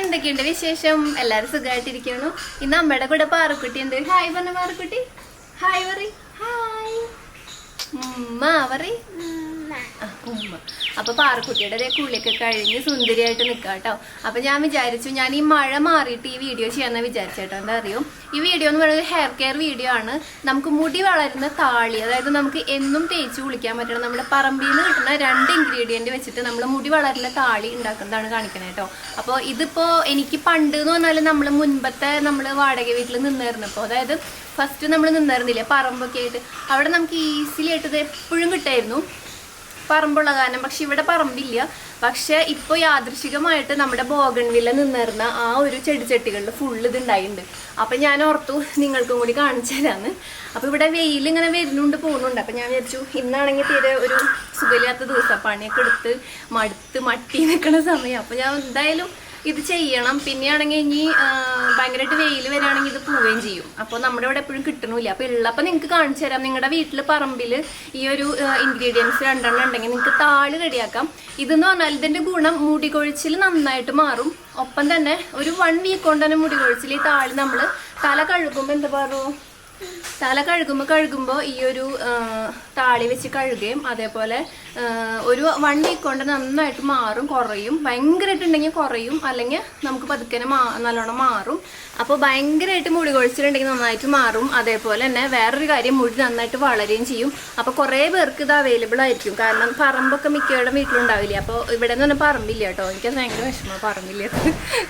എന്തൊക്കെയുണ്ട് വിശേഷം? എല്ലാരും സുഖമായിട്ടിരിക്കുന്നു ഇന്ന് അമ്മയുടെ കൂടെ പാറക്കുട്ടി ഉണ്ട് ഹായ് പറഞ്ഞ പാറക്കുട്ടി. ഹായ് പറ ഹായ്. ഉമ്മ പറ അപ്പൊ പാറക്കുട്ടിയുടെ കുളിയൊക്കെ കഴിഞ്ഞ് സുന്ദരിയായിട്ട് നിൽക്കാം കേട്ടോ. അപ്പൊ ഞാൻ വിചാരിച്ചു ഞാൻ ഈ മഴ മാറിയിട്ട് ഈ വീഡിയോ ചെയ്യാന്ന് വിചാരിച്ചേട്ടോ എന്താ അറിയോ? ഈ വീഡിയോ എന്ന് പറയുന്നത് ഹെയർ കെയർ വീഡിയോ ആണ്. നമുക്ക് മുടി വളരുന്ന താളി അതായത് നമുക്ക് എന്നും തേച്ച് കുളിക്കാൻ പറ്റണം. നമ്മുടെ പറമ്പിൽ നിന്ന് കിട്ടുന്ന രണ്ട് ഇൻഗ്രീഡിയന്റ് വെച്ചിട്ട് നമ്മൾ മുടി വളരുന്ന താളി ഉണ്ടാക്കുന്നതാണ് കാണിക്കണേ കേട്ടോ. അപ്പോൾ ഇതിപ്പോ എനിക്ക് പണ്ട് എന്ന് പറഞ്ഞാൽ നമ്മൾ മുൻപത്തെ നമ്മൾ വാടക വീട്ടിൽ നിന്നിരുന്നപ്പോൾ അതായത് ഫസ്റ്റ് നമ്മൾ നിന്നിരുന്നില്ലേ പറമ്പൊക്കെ ആയിട്ട് അവിടെ നമുക്ക് ഈസിലി ആയിട്ട് ഇത് എപ്പോഴും കിട്ടായിരുന്നു. പറമ്പുള്ള കാരണം. പക്ഷെ ഇവിടെ പറമ്പില്ല. പക്ഷെ ഇപ്പൊ യാദൃശികമായിട്ട് നമ്മുടെ ബോഗൺവില്ല നിന്നിരുന്ന ആ ഒരു ചെടിച്ചട്ടികളിൽ ഫുള്ള് ഇത് ഉണ്ടായിട്ടുണ്ട് അപ്പൊ ഞാൻ ഓർത്തു നിങ്ങൾക്കും കൂടി കാണിച്ചു തരാന്ന്. അപ്പൊ ഇവിടെ വെയിൽ ഇങ്ങനെ വരുന്നുണ്ട് പോകുന്നുണ്ട്. അപ്പൊ ഞാൻ വിചാരിച്ചു ഇന്നാണെങ്കിൽ തീരെ ഒരു സുഖമില്ലാത്ത ദിവസം പണിയൊക്കെ എടുത്ത് മടുത്ത് മട്ടി നിൽക്കുന്ന സമയം. അപ്പൊ ഞാൻ എന്തായാലും ഇത് ചെയ്യണം. പിന്നെയാണെങ്കിൽ ഇനി ഭയങ്കരമായിട്ട് വെയിൽ വരാണെങ്കിൽ ഇത് പോവുകയും ചെയ്യും. അപ്പോൾ നമ്മുടെ ഇവിടെ എപ്പോഴും കിട്ടണില്ല അപ്പോൾ ഉള്ളപ്പോൾ നിങ്ങൾക്ക് കാണിച്ചു തരാം. നിങ്ങളുടെ വീട്ടിൽ പറമ്പിൽ ഈ ഒരു ഇൻഗ്രീഡിയൻസ് രണ്ടെണ്ണം ഉണ്ടെങ്കിൽ നിങ്ങൾക്ക് താൾ റെഡിയാക്കാം. ഇതെന്ന് പറഞ്ഞാൽ ഇതിന്റെ ഗുണം മുടി കൊഴിച്ചിൽ നന്നായിട്ട് മാറും. ഒപ്പം തന്നെ ഒരു വൺ വീക്ക് കൊണ്ട് തന്നെ മുടി കൊഴിച്ചിൽ ഈ താൾ നമ്മൾ തല കഴുകുമ്പോൾ എന്താ പറയുക തല കഴുകുമ്പോൾ കഴുകുമ്പോൾ ഈ ഒരു താളി വെച്ച് കഴുകുകയും അതേപോലെ ഒരു വൺ വീക്ക് കൊണ്ട് നന്നായിട്ട് മാറും കുറയും. ഭയങ്കരമായിട്ടുണ്ടെങ്കിൽ കുറയും. അല്ലെങ്കിൽ നമുക്ക് പതുക്കനെ നല്ലോണം മാറും. അപ്പോൾ ഭയങ്കരമായിട്ട് മുടി കൊഴിച്ചിലുണ്ടെങ്കിൽ നന്നായിട്ട് മാറും. അതേപോലെ തന്നെ വേറൊരു കാര്യം മുടി നന്നായിട്ട് വളരുകയും ചെയ്യും. അപ്പോൾ കുറേ പേർക്ക് ഇത് അവൈലബിൾ ആയിരിക്കും. കാരണം പറമ്പൊക്കെ മിക്കവരുടെ വീട്ടിലുണ്ടാവില്ല അപ്പോൾ ഇവിടെ നിന്ന് പറഞ്ഞാൽ പറമ്പില്ല കേട്ടോ. എനിക്ക് ഭയങ്കര വിഷമം പറമ്പില്ല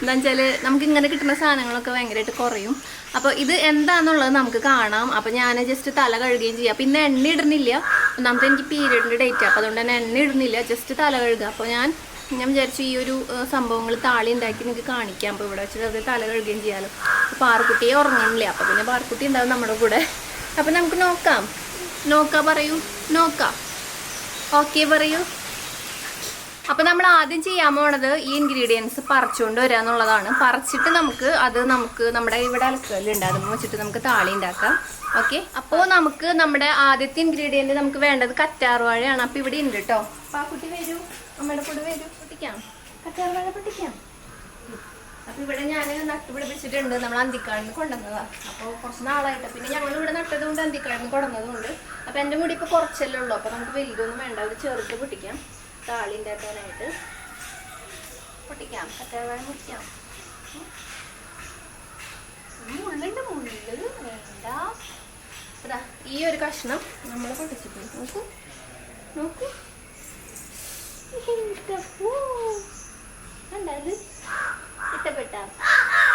എന്താ വെച്ചാൽ നമുക്ക് ഇങ്ങനെ കിട്ടുന്ന സാധനങ്ങളൊക്കെ ഭയങ്കരമായിട്ട് കുറയും. അപ്പോൾ ഇത് എന്താണെന്നുള്ളത് നമുക്ക് കാണാം. അപ്പോൾ ഞാൻ ജസ്റ്റ് തല കഴുകുകയും ചെയ്യാം. പിന്നെ എണ്ണ ഇടുന്നില്ല. ഒന്നാമത്തെ എനിക്ക് പീരീഡിന്റെ ഡേറ്റ് അപ്പോൾ അതുകൊണ്ട് തന്നെ എണ്ണ ഇടുന്നില്ല. ജസ്റ്റ് തല കഴുകുക. അപ്പോൾ ഞാൻ ഞാൻ വിചാരിച്ചു ഈ ഒരു സംഭവങ്ങൾ താളി ഉണ്ടാക്കി നിങ്ങൾക്ക് കാണിക്കാം. അപ്പോൾ ഇവിടെ വെച്ചിട്ട് അത് തല കഴുകുകയും ചെയ്യാലോ. അപ്പോൾ ഉറങ്ങുന്നില്ല ഉറങ്ങണില്ല. അപ്പോൾ പിന്നെ പാർക്കുട്ടി ഉണ്ടാവും നമ്മുടെ കൂടെ. അപ്പോൾ നമുക്ക് നോക്കാം. നോക്കാ പറയൂ. നോക്കാം. ഓക്കെ പറയൂ. അപ്പൊ നമ്മൾ ആദ്യം ചെയ്യാൻ പോണത് ഈ ഇൻഗ്രീഡിയൻസ് പറിച്ചുകൊണ്ട് വരിക എന്നുള്ളതാണ്. പറിച്ചിട്ട് നമുക്ക് അത് നമുക്ക് നമ്മുടെ ഇവിടെ അലക്കലുണ്ട് അത് വെച്ചിട്ട് നമുക്ക് താളി ഉണ്ടാക്കാം. ഓക്കെ അപ്പോൾ നമുക്ക് നമ്മുടെ ആദ്യത്തെ ഇൻഗ്രീഡിയന്റ് നമുക്ക് വേണ്ടത് കറ്റാർവാഴയാണ് അപ്പൊ ഇവിടെ ഉണ്ട് കേട്ടോ കുട്ടി വരൂ. അമ്മയുടെ കൂടെ വരൂ. പൊട്ടിക്കാം. കറ്റാർവാഴ പൊട്ടിക്കാം. അപ്പൊ ഇവിടെ ഞാൻ നട്ടുപിടിപ്പിച്ചിട്ടുണ്ട് നമ്മൾ അന്തിക്കാടിന് കൊണ്ടുവന്നതാ. അപ്പോൾ കുറച്ച് നാളായിട്ട്. പിന്നെ ഞങ്ങൾ ഇവിടെ നട്ടത് കൊണ്ട് അന്തിക്കാടിന് കൊണ്ടുവന്നതുകൊണ്ട് അപ്പൊ എന്റെ മുടി ഇപ്പൊ കുറച്ചല്ലേ ഉള്ളൂ. അപ്പൊ നമുക്ക് വലുതൊന്നും വേണ്ട. ഒരു ചെറുത് പൊട്ടിക്കാം. താളി ഉണ്ടാക്കാനായിട്ട് പൊട്ടിക്കാം. കറ്റാർവാഴ മുറിക്കാം. മുള്ളുണ്ട് മുള്ള് വേണ്ട. അതാ ഈ ഒരു കഷ്ണം നമ്മൾ പൊട്ടിച്ചിട്ടുണ്ട്. നോക്കൂ. നോക്കൂ. ഇത്? ഇഷ്ടപ്പെട്ട?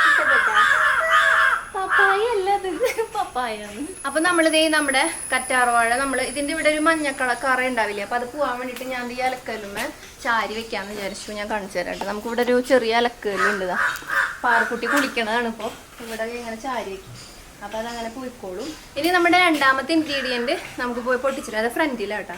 ഇഷ്ടപ്പെട്ട? അപ്പൊ നമ്മളിത് നമ്മുടെ കറ്റാർവാഴ നമ്മൾ ഇതിന്റെ ഇവിടെ ഒരു മഞ്ഞക്കള കറ ഉണ്ടാവില്ലേ? അപ്പൊ അത് പോവാൻ വേണ്ടിട്ട് ഞാൻ ഈ അലക്കലുമേ ചാരി വെക്കാന്ന് വിചാരിച്ചു. ഞാൻ കാണിച്ചു തരാം കേട്ടോ. നമുക്ക് ഇവിടെ ഒരു ചെറിയ അലക്കലുണ്ട് ഇതാ പാറക്കുട്ടി കുളിക്കണതാണ് ഇപ്പൊ. ഇവിടെ ഇങ്ങനെ ചാരി വെക്കും. അപ്പൊ അതങ്ങനെ പോയിക്കോളും. ഇനി നമ്മുടെ രണ്ടാമത്തെ ഇൻഗ്രീഡിയന്റ് നമുക്ക് പോയി പൊട്ടിച്ചിട്ട് അത് ഫ്രണ്ടിലാട്ടോ.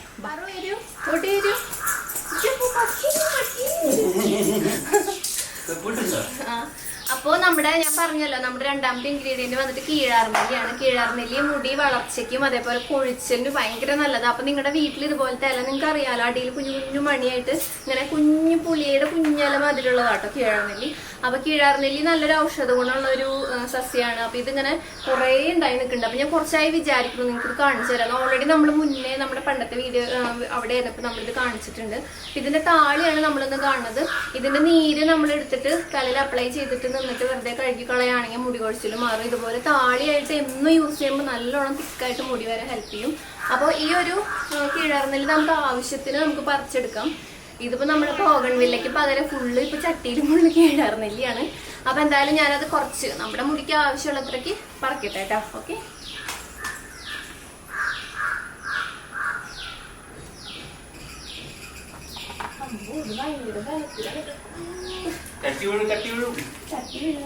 ആ. അപ്പോ നമ്മുടെ ഞാൻ പറഞ്ഞല്ലോ നമ്മുടെ രണ്ടാമത്തെ ഇൻഗ്രീഡിയന്റ് വന്നിട്ട് കീഴാർനെല്ലിയാണ് കീഴാർനെല്ലി മുടി വളർച്ചയ്ക്കും അതേപോലെ കൊഴിച്ചലിനും ഭയങ്കര നല്ലതാണ് അപ്പൊ നിങ്ങളുടെ വീട്ടിൽ ഇതുപോലത്തെ ഇല നിങ്ങൾക്ക് അറിയാലോ അടിയിൽ കുഞ്ഞു കുഞ്ഞു മണിയായിട്ട് ഇങ്ങനെ കുഞ്ഞു പുളിയുടെ കുഞ്ഞല മതിലുള്ളതാട്ടോ കീഴാർനെല്ലി അപ്പൊ കിഴാർനെല്ലി നല്ലൊരു ഔഷധ ഗുണമുള്ള ഒരു സസ്യമാണ് അപ്പൊ ഇതിങ്ങനെ കുറെ ഉണ്ടായി നിൽക്കുന്നുണ്ട്. അപ്പൊ ഞാൻ കുറച്ചായി വിചാരിക്കുന്നു നിങ്ങൾക്ക് കാണിച്ചു തരാം. ഓൾറെഡി നമ്മൾ മുന്നേ നമ്മുടെ പണ്ടത്തെ വീഡിയോ അവിടെ ആയിരുന്നപ്പോൾ നമ്മളിത് കാണിച്ചിട്ടുണ്ട്. ഇതിന്റെ താളിയാണ് നമ്മളിന്ന് കാണുന്നത്. ഇതിന്റെ നീര് നമ്മൾ എടുത്തിട്ട് തലയിൽ അപ്ലൈ ചെയ്തിട്ട് നിന്നിട്ട് വെറുതെ കഴുകി കളയാണെങ്കിൽ മുടി കൊഴിച്ചിലും മാറും. ഇതുപോലെ താളിയായിട്ട് എന്നും യൂസ് ചെയ്യുമ്പോൾ നല്ലോണം തിക്കായിട്ട് മുടി വരെ ഹെൽപ്പ് ചെയ്യും. അപ്പോൾ ഈ ഒരു കിഴർന്നിൽ നമുക്ക് ആവശ്യത്തിന് നമുക്ക് പറിച്ചെടുക്കാം. ഇതിപ്പോ നമ്മുടെ പോകൺവില്ലയ്ക്ക് പകരം ഫുള്ള് ഇപ്പൊ ചട്ടിയിൽ മുള്ളി കീഴാർന്നെല്ലിയാണ് അപ്പൊ എന്തായാലും ഞാനത് കുറച്ച് നമ്മുടെ മുടിക്ക് ആവശ്യമുള്ളത്രയ്ക്ക് പറക്കട്ടെ കേട്ടോ ഓക്കെ വീഴും വീഴും ചട്ടി വീഴും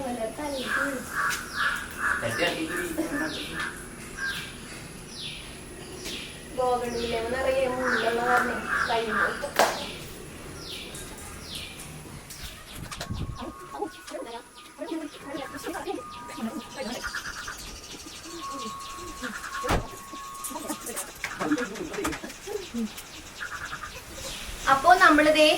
മുള്ളുള്ള കാരണം കഴിയുമ്പോൾ നമ്മളിതേ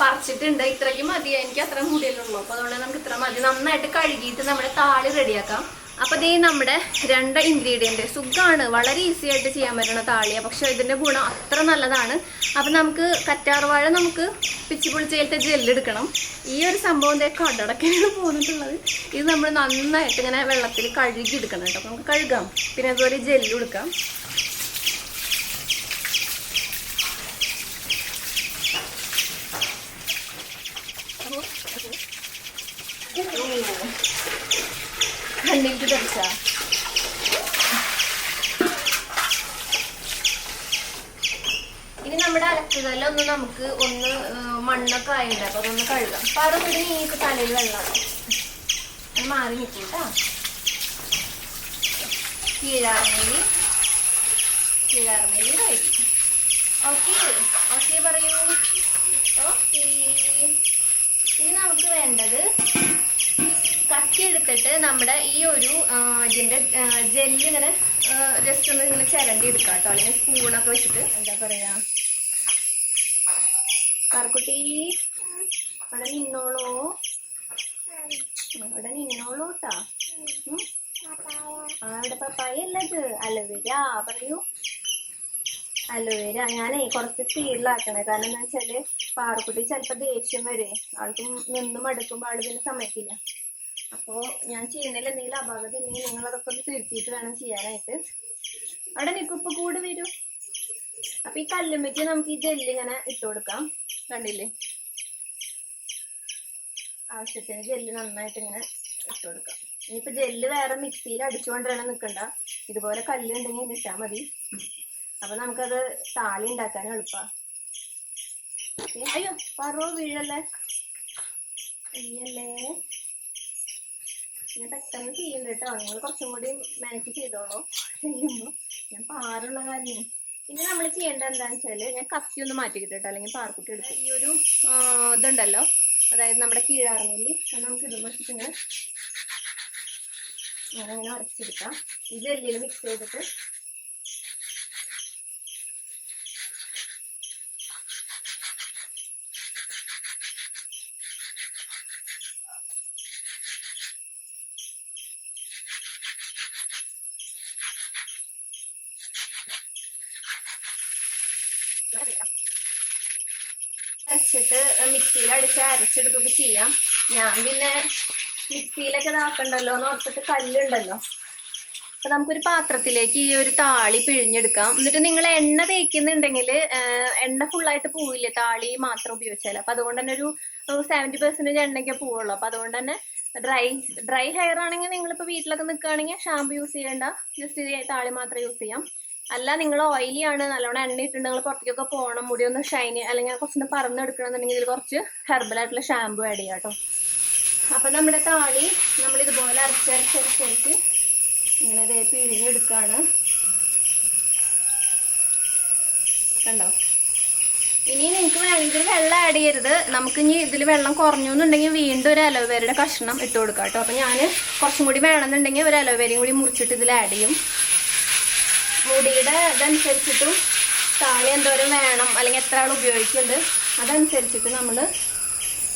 പറിച്ചിട്ടുണ്ട്. ഇത്രയ്ക്ക് മതി എനിക്ക് അത്ര മുടിയല്ലുള്ളൂ അപ്പൊ അതുകൊണ്ട് നമുക്ക് ഇത്ര മതി. നന്നായിട്ട് കഴുകിയിട്ട് നമ്മുടെ താളി റെഡിയാക്കാം. അപ്പൊ ദേ നമ്മുടെ രണ്ട് ഇൻഗ്രീഡിയന്റ് സുഖമാണ് വളരെ ഈസി ആയിട്ട് ചെയ്യാൻ പറ്റുന്ന താളിയ. പക്ഷെ ഇതിന്റെ ഗുണം അത്ര നല്ലതാണ്. അപ്പൊ നമുക്ക് കറ്റാർവാഴ നമുക്ക് പിച്ചി പൊളിച്ചയിലത്തെ ജെല്ലെടുക്കണം ഈ ഒരു സംഭവം ദേ കടടക്കാനാണ് പോന്നിട്ടുള്ളത്. ഇത് നമ്മൾ നന്നായിട്ട് ഇങ്ങനെ വെള്ളത്തിൽ കഴുകി എടുക്കണം കേട്ടോ. നമുക്ക് കഴുകാം. പിന്നെ അതുപോലെ ജെല്ലും തെറിച്ച ഇനി നമ്മുടെ അലക്കുകല്ലൊന്ന് നമുക്ക് ഒന്ന് മണ്ണൊക്കെ ആയില്ല അപ്പൊ അതൊന്ന് കഴുകാം. അപ്പൊ അവിടെ കൂടി നീക്ക് തലയിൽ വെള്ളം. അത് മാറി നിൽക്കും കേട്ടോ കീഴാർമേലി. കീഴാർമേലി കഴിക്കും ഓക്കെ ഓക്കെ പറയൂ. ഓക്കെ. ഇനി നമുക്ക് വേണ്ടത് കത്തി എടുത്തിട്ട് നമ്മുടെ ഈ ഒരു ഇതിന്റെ ഇതിന്റെ ജെല്ല് ഇങ്ങനെ ജസ്റ്റ് ഒന്ന് ഇങ്ങനെ ചിരണ്ടി എടുക്കാം കേട്ടോ. അല്ലെങ്കിൽ സ്പൂണൊക്കെ വെച്ചിട്ട്. എന്താ പറയാ? കറക്കുട്ടി അവിടെ നിന്നോളോ. അവിടെ ആ ഇവിടെ പപ്പായ അല്ലത് അലോവേര. പറയൂ. അലോവേര. ഞാനേ കുറച്ച് സ്പീഡിലാക്കണേ കാരണം എന്താ വെച്ചാൽ പാറക്കുട്ടി ചിലപ്പോ ദേഷ്യം വരെ. ആൾക്കും നിന്നും അടുക്കുമ്പോ ആൾ പിന്നെ സമ്മതിക്കില്ല. അപ്പോ ഞാൻ ചെയ്യുന്നതിൽ എന്തെങ്കിലും അപാകത ഉണ്ടെങ്കിൽ നിങ്ങൾ അതൊക്കെ ഒന്ന് തിരുത്തിയിട്ട് വേണം ചെയ്യാനായിട്ട്. അവിടെ നിൽക്കുപ്പ് കൂടെ വരും. അപ്പൊ ഈ കല്ലുമ്മയ്ക്ക് നമുക്ക് ഈ ജെല്ല് ഇങ്ങനെ ഇട്ട് കൊടുക്കാം. കണ്ടില്ലേ? ആവശ്യത്തിന് ജെല്ല് നന്നായിട്ട് ഇങ്ങനെ ഇട്ട് കൊടുക്കാം. ഇനിയിപ്പോ ജെല്ല് വേറെ മിക്സിയിൽ അടിച്ചുകൊണ്ടിരണം നിൽക്കണ്ട ഇതുപോലെ കല്ല് ഉണ്ടെങ്കിൽ ഇട്ടാ മതി. അപ്പൊ നമുക്കത് താളി ഉണ്ടാക്കാൻ എളുപ്പാ. അയ്യോ പറോ വീഴല്ലേ? വീഴല്ലേ ഞാൻ പെട്ടെന്ന് ചെയ്യുന്നുണ്ട് കേട്ടോ. നിങ്ങൾ കുറച്ചും കൂടി മാനേജ് ചെയ്തോളൂ. ചെയ്യുമ്പോൾ ഞാൻ പാറുള്ള കാര്യം ഇനി നമ്മൾ ചെയ്യേണ്ടത് എന്താണെന്ന് വെച്ചാൽ ഞാൻ കത്തി ഒന്ന് മാറ്റി കേട്ടോ. അല്ലെങ്കിൽ പാർക്കുട്ടി എടുത്ത്. ഈ ഒരു ഇതുണ്ടല്ലോ. അതായത് നമ്മുടെ കീഴാർന്നില്ല നമുക്ക് ഇത് വെച്ചിട്ട് ഇങ്ങനെ ഇങ്ങനെ അരച്ചെടുക്കാം ഇത് എല്ലാം മിക്സ് ചെയ്തിട്ട് അരച്ചിട്ട് മിക്സിയിൽ അടിച്ച് അരച്ചെടുക്കുകയൊക്കെ ചെയ്യാം. ഞാൻ പിന്നെ മിക്സിയിലൊക്കെ ഇതാക്കണ്ടല്ലോ എന്ന് ഓർത്തിട്ട് കല്ലുണ്ടല്ലോ. അപ്പൊ നമുക്കൊരു പാത്രത്തിലേക്ക് ഈ ഒരു താളി പിഴിഞ്ഞെടുക്കാം. എന്നിട്ട് നിങ്ങൾ എണ്ണ തേക്കുന്നുണ്ടെങ്കിൽ എണ്ണ ഫുള്ളായിട്ട് പോവില്ലേ? താളി മാത്രം ഉപയോഗിച്ചാൽ അപ്പൊ അതുകൊണ്ട് തന്നെ ഒരു സെവന്റി പെർസെന്റേജ് എണ്ണയ്ക്ക് പോവുള്ളൂ. അപ്പൊ അതുകൊണ്ട് തന്നെ ഡ്രൈ ഡ്രൈ ഹെയർ ആണെങ്കിൽ നിങ്ങളിപ്പോ വീട്ടിലൊക്കെ നിൽക്കുകയാണെങ്കിൽ ഷാമ്പു യൂസ് ചെയ്യേണ്ട. ജസ്റ്റ് താളി മാത്രം യൂസ് ചെയ്യാം. അല്ല നിങ്ങൾ ഓയിലി ആണ്. നല്ലോണം എണ്ണ ഇട്ടുണ്ട് നിങ്ങൾ പുറത്തേക്കൊക്കെ പോകണം. മുടി ഒന്ന് ഷൈനി അല്ലെങ്കിൽ കുറച്ചൊന്ന് പറന്നെടുക്കണമെന്നുണ്ടെങ്കിൽ ഇതിൽ കുറച്ച് ഹെർബൽ ആയിട്ടുള്ള ഷാമ്പു ആഡ് ചെയ്യാം കേട്ടോ അപ്പം നമ്മുടെ താളി നമ്മൾ ഇതുപോലെ അരച്ചരച്ചരച്ചരച്ച് ഇങ്ങനെ ഇതേ പിഴിഞ്ഞെടുക്കാണ് കണ്ടോ? ഇനി നിങ്ങൾക്ക് വേണമെങ്കിൽ വെള്ളം ആഡ് ചെയ്യരുത്. നമുക്ക് ഇനി ഇതിൽ വെള്ളം കുറഞ്ഞു എന്നുണ്ടെങ്കിൽ വീണ്ടും ഒരു അലോവേരയുടെ കഷ്ണം ഇട്ട് കൊടുക്കാം കേട്ടോ അപ്പം ഞാൻ കുറച്ചും കൂടി വേണമെന്നുണ്ടെങ്കിൽ ഒരു അലോവേരയും കൂടി മുറിച്ചിട്ട് ഇതിൽ ആഡ് ചെയ്യും. മുടിയുടെ ഇതനുസരിച്ചിട്ടും താളി എന്തോരം വേണം അല്ലെങ്കിൽ എത്ര ആൾ ഉപയോഗിക്കുന്നുണ്ട് അതനുസരിച്ചിട്ട് നമ്മൾ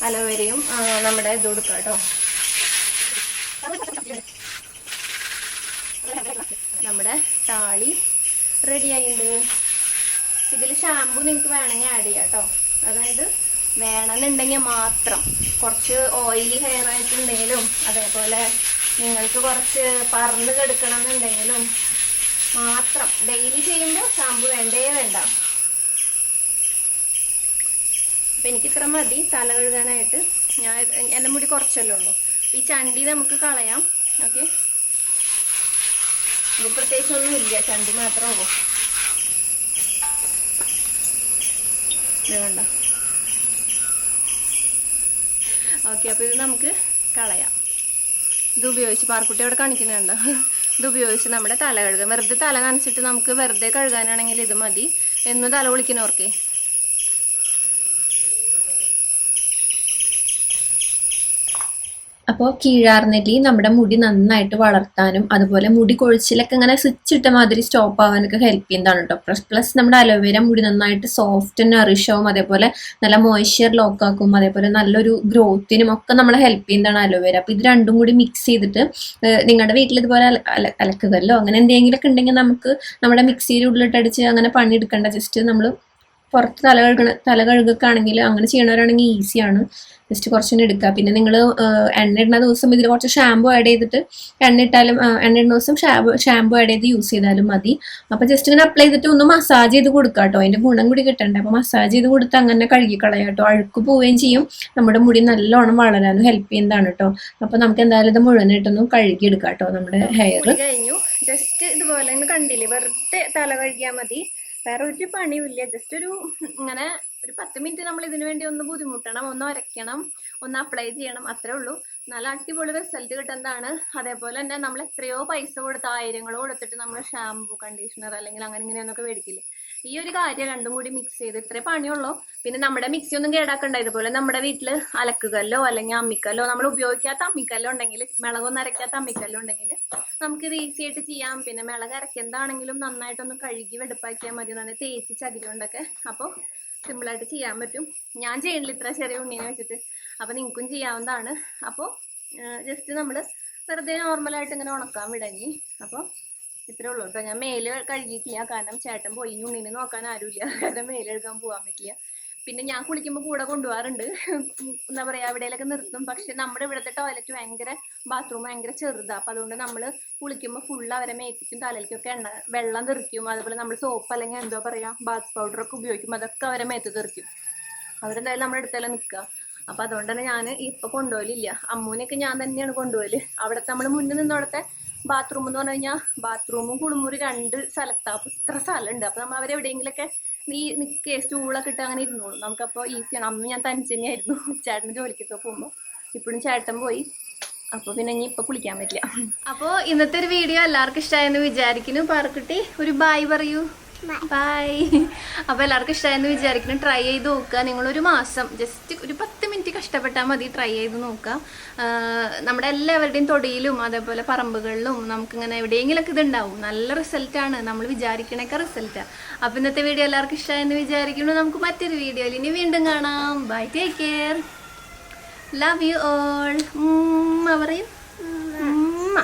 അലോവേരയും നമ്മുടെ ഇത് കൊടുക്കാം കേട്ടോ. നമ്മുടെ താളി റെഡി ആയിട്ടുണ്ട്. ഇതിൽ ഷാമ്പു നിങ്ങൾക്ക് വേണമെങ്കിൽ ആഡ് ചെയ്യാം കേട്ടോ. അതായത് വേണമെന്നുണ്ടെങ്കിൽ മാത്രം. കുറച്ച് ഓയിലി ഹെയർ ആയിട്ടുണ്ടെങ്കിലും അതേപോലെ നിങ്ങൾക്ക് കുറച്ച് പറന്ന് കിടക്കണം എന്നുണ്ടെങ്കിലും മാത്രം. ഡെയിലി ചെയ്യുമ്പോൾ ഷാമ്പു വേണ്ടേ വേണ്ട. അപ്പം എനിക്ക് ഇത്ര മതി. തല കഴുകാനായിട്ട്. ഞാൻ എന്റെ മുടി കുറച്ചല്ലേ ഉള്ളൂ. ഈ ചണ്ടി നമുക്ക് കളയാം. ഓക്കെ ഇത് പ്രത്യേകിച്ച് ഒന്നും ഇല്ല. ചണ്ടി മാത്രമേ ഉള്ളൂ. വേണ്ട ഓക്കെ അപ്പോൾ ഇത് നമുക്ക് കളയാം. ഇത് ഉപയോഗിച്ച് പാർക്കുട്ടി അവിടെ കാണിക്കുന്നുണ്ട്? ഇത് ഉപയോഗിച്ച് നമ്മുടെ തല കഴുകാം വെറുതെ തല നനച്ചിട്ട് നമുക്ക് വെറുതെ കഴുകാനാണെങ്കിൽ ഇത് മതി. എന്ന് തല കുളിക്കുന്നവർക്കേ. അപ്പോൾ കീഴാർനെല്ലി നമ്മുടെ മുടി നന്നായിട്ട് വളർത്താനും അതുപോലെ മുടി കൊഴിച്ചിലൊക്കെ ഇങ്ങനെ സ്വിച്ച് ഇട്ട മാതിരി സ്റ്റോപ്പ് ആവാനൊക്കെ ഹെൽപ്പ് ചെയ്യുന്നതാണ് കേട്ടോ പ്ലസ് പ്ലസ് നമ്മുടെ അലോവേര മുടി നന്നായിട്ട് സോഫ്റ്റ് നറിഷവും അതേപോലെ നല്ല മോയ്സ്ചർ ലോക്ക് ആക്കും അതേപോലെ നല്ലൊരു ഗ്രോത്തിനും ഒക്കെ നമ്മളെ ഹെൽപ്പ് ചെയ്യുന്നതാണ് അലോവേര. അപ്പോൾ ഇത് രണ്ടും കൂടി മിക്സ് ചെയ്തിട്ട് നിങ്ങളുടെ വീട്ടിൽ ഇതുപോലെ അല- അല- അലക്കുകല്ലോ അങ്ങനെ എന്തെങ്കിലുമൊക്കെ ഉണ്ടെങ്കിൽ നമുക്ക് നമ്മുടെ മിക്സിയിൽ ഉള്ളിട്ടടിച്ച് അങ്ങനെ പണിയെടുക്കേണ്ട. ജസ്റ്റ് നമ്മൾ പുറത്ത് തല കഴുകണ തല കഴുകുകയാണെങ്കിൽ അങ്ങനെ ചെയ്യണവരാണെങ്കിൽ ഈസിയാണ് ജസ്റ്റ് കുറച്ചുകൂടി എടുക്കുക. പിന്നെ നിങ്ങൾ എണ്ണ ഇടുന്ന ദിവസം ഇതിൽ കുറച്ച് ഷാമ്പു ആഡ് ചെയ്തിട്ട് എണ്ണ ഇട്ടാലും എണ്ണ ഇടുന്ന ദിവസം ഷാമ്പു ഷാമ്പു ആഡ് ചെയ്ത് യൂസ് ചെയ്താലും മതി. അപ്പോൾ ജസ്റ്റ് ഇങ്ങനെ അപ്ലൈ ചെയ്തിട്ട് ഒന്ന് മസാജ് ചെയ്ത് കൊടുക്കുക കേട്ടോ. അതിന്റെ ഗുണം കൂടി കിട്ടണ്ടേ. അപ്പോൾ മസാജ് ചെയ്ത് കൊടുത്ത് അങ്ങനെ കഴുകിക്കളയാം കേട്ടോ. അഴുക്ക് പോവുകയും ചെയ്യും. നമ്മുടെ മുടി നല്ലോണം വളരാനും ഹെൽപ്പ് ചെയ്യുന്നതാണ് കേട്ടോ. അപ്പോൾ നമുക്ക് എന്തായാലും ഇത് മുഴുവനായിട്ടൊന്നും കഴുകിയെടുക്കാം കേട്ടോ നമ്മുടെ ഹെയർ കഴിഞ്ഞു. ജസ്റ്റ് ഇതുപോലെ കണ്ടില്ലേ? വെറുതെ തല കഴുകിയാൽ മതി. വേറെ ഒരു പണിയുമില്ല. ജസ്റ്റ് ഒരു ഇങ്ങനെ ഒരു പത്ത് മിനിറ്റ് നമ്മൾ ഇതിനു വേണ്ടി ഒന്ന് ബുദ്ധിമുട്ടണം ഒന്ന് വരയ്ക്കണം ഒന്ന് അപ്ലൈ ചെയ്യണം അത്രേ ഉള്ളൂ. നല്ല അടിപൊളി റിസൾട്ട് കിട്ടുന്നതാണ്. അതേപോലെ തന്നെ നമ്മൾ എത്രയോ പൈസ കൊടുത്ത് ആയിരങ്ങൾ കൊടുത്തിട്ട് നമ്മൾ ഷാമ്പു കണ്ടീഷണർ അല്ലെങ്കിൽ അങ്ങനെ ഇങ്ങനെയൊന്നൊക്കെ മേടിക്കില്ലേ? ഈ ഒരു കാര്യം രണ്ടും കൂടി മിക്സ് ചെയ്ത് ഇത്രേ പണിയുള്ളൂ. പിന്നെ നമ്മുടെ മിക്സി ഒന്നും കേടാക്കണ്ട. ഇതുപോലെ നമ്മുടെ വീട്ടിൽ അലക്കുകല്ലോ അല്ലെങ്കിൽ അമ്മിക്കല്ലോ നമ്മൾ ഉപയോഗിക്കാത്ത അമ്മിക്കല്ലോ ഉണ്ടെങ്കിൽ മിളകൊന്നും അരയ്ക്കാത്ത അമ്മിക്കല്ലോ ഉണ്ടെങ്കിൽ നമുക്കിത് ഈസി ആയിട്ട് ചെയ്യാം. പിന്നെ മിളക് അരക്കെന്താണെങ്കിലും നന്നായിട്ടൊന്ന് കഴുകി വെടുപ്പാക്കിയാൽ മതി. നന്നായി തേച്ച് ചകിരി കൊണ്ടൊക്കെ അപ്പോൾ സിമ്പിളായിട്ട് ചെയ്യാൻ പറ്റും. ഞാൻ ചെയ്യണില്ല ഇത്ര ചെറിയ ഉണ്ണീനെ വെച്ചിട്ട്. അപ്പോൾ നിങ്ങൾക്കും ചെയ്യാവുന്നതാണ്. അപ്പോൾ ജസ്റ്റ് നമ്മൾ വെറുതെ നോർമലായിട്ട് ഇങ്ങനെ ഉണക്കാൻ വിടങ്ങി അപ്പോൾ ഇത്രേ ഉള്ളൂ. കേട്ടോ ഞാൻ മേൽ കഴുകിയിട്ടില്ല. കാരണം ചേട്ടൻ പോയി. ഉണ്ണീനെ നോക്കാൻ ആരുമില്ല. കാരണം മേലെ എടുക്കാൻ പോകാൻ പറ്റില്ല. പിന്നെ ഞാൻ കുളിക്കുമ്പോൾ കൂടെ കൊണ്ടുപോകാറുണ്ട്. എന്താ പറയാ എവിടെയെങ്കിലൊക്കെ നിർത്തും. പക്ഷെ നമ്മുടെ ഇവിടുത്തെ ടോയ്ലറ്റ് ഭയങ്കര ബാത്റൂം ഭയങ്കര ചെറുതാണ് അപ്പം അതുകൊണ്ട് നമ്മൾ കുളിക്കുമ്പോൾ ഫുൾ അവരെ മേത്തിക്കും തലയിലേക്കൊക്കെ എണ്ണ വെള്ളം തെറിക്കും. അതുപോലെ നമ്മൾ സോപ്പ് അല്ലെങ്കിൽ എന്തോ പറയുക ബാത്ത് പൗഡറൊക്കെ ഉപയോഗിക്കും അതൊക്കെ അവരെ മേത്ത് തെറിക്കും. അവരെന്തായാലും നമ്മുടെ അടുത്തെല്ലാം നിൽക്കുക അപ്പം അതുകൊണ്ട് തന്നെ ഞാൻ ഇപ്പം കൊണ്ടുപോകലില്ല. അമ്മൂനെയൊക്കെ ഞാൻ തന്നെയാണ് കൊണ്ടുപോകൽ. അവിടുത്തെ നമ്മൾ മുന്നിൽ നിന്നവിടുത്തെ ബാത്റൂം എന്ന് പറഞ്ഞു കഴിഞ്ഞാൽ ബാത്റൂമും കുളിമുറി രണ്ട് സ്ഥലത്താണ് അപ്പൊ ഇത്ര സ്ഥലമുണ്ട് അപ്പൊ നമ്മൾ അവരെവിടെയെങ്കിലൊക്കെ നീ നിൽക്കേ സ്റ്റൂളൊക്കെ ഇട്ട് അങ്ങനെ ഇരുന്നോളൂ. നമുക്കപ്പോൾ ഈസിയാണ് അന്ന് ഞാൻ തനിച്ച് തന്നെയായിരുന്നു ചേട്ടന് ജോലിക്കൊക്കെ പോകുമ്പോൾ ഇപ്പോഴും ചേട്ടൻ പോയി. അപ്പോൾ പിന്നെ ഇനി ഇപ്പൊ കുളിക്കാൻ പറ്റില്ല. അപ്പോ ഇന്നത്തെ ഒരു വീഡിയോ എല്ലാവർക്കും ഇഷ്ടമായെന്ന് വിചാരിക്കുന്നു. പാറക്കുട്ടി ഒരു ബായ് പറയൂ. ബായ് അപ്പോൾ എല്ലാവർക്കും ഇഷ്ടമായെന്ന് വിചാരിക്കുന്നു. ട്രൈ ചെയ്ത് നോക്കുക. നിങ്ങളൊരു മാസം ജസ്റ്റ് ഒരു പത്ത് മിനിറ്റ് കഷ്ടപ്പെട്ടാൽ മതി ട്രൈ ചെയ്ത് നോക്കുക. നമ്മുടെ എല്ലാവരുടെയും തൊടിയിലും അതേപോലെ പറമ്പുകളിലും നമുക്ക് നമുക്കിങ്ങനെ എവിടെയെങ്കിലൊക്കെ ഇതുണ്ടാവും. നല്ല റിസൾട്ടാണ് നമ്മൾ വിചാരിക്കണൊക്കെ റിസൾട്ടാണ് അപ്പോൾ ഇന്നത്തെ വീഡിയോ എല്ലാവർക്കും ഇഷ്ടമായെന്ന് വിചാരിക്കുന്നു. നമുക്ക് മറ്റൊരു വീഡിയോയിൽ ഇനി വീണ്ടും കാണാം. Bye take care love you all പറയും ഉമ്മ.